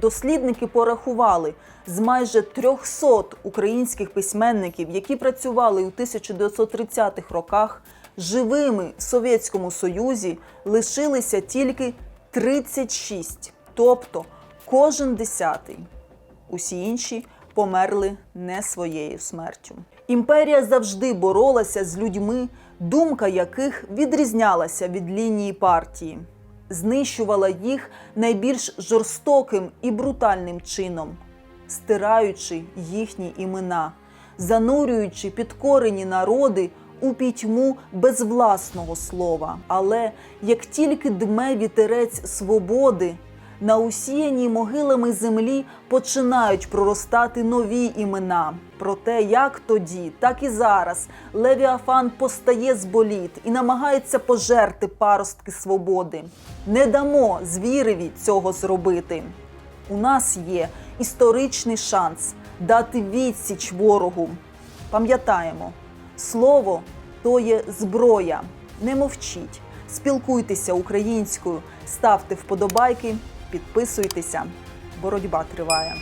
Дослідники порахували з майже 300 українських письменників, які працювали у 1930-х роках, живими в Совєтському Союзі лишилися тільки 36, тобто кожен десятий. Усі інші померли не своєю смертю. Імперія завжди боролася з людьми, думка яких відрізнялася від лінії партії, знищувала їх найбільш жорстоким і брутальним чином, стираючи їхні імена, занурюючи підкорені народи у пітьму без власного слова. Але як тільки дме вітерець свободи, на усіяній могилами землі починають проростати нові імена. Проте як тоді, так і зараз Левіафан постає з боліт і намагається пожерти паростки свободи. Не дамо звіреві цього зробити. У нас є історичний шанс дати відсіч ворогу. Пам'ятаємо, слово то є зброя. Не мовчіть, спілкуйтеся українською, ставте вподобайки, підписуйтеся. Боротьба триває.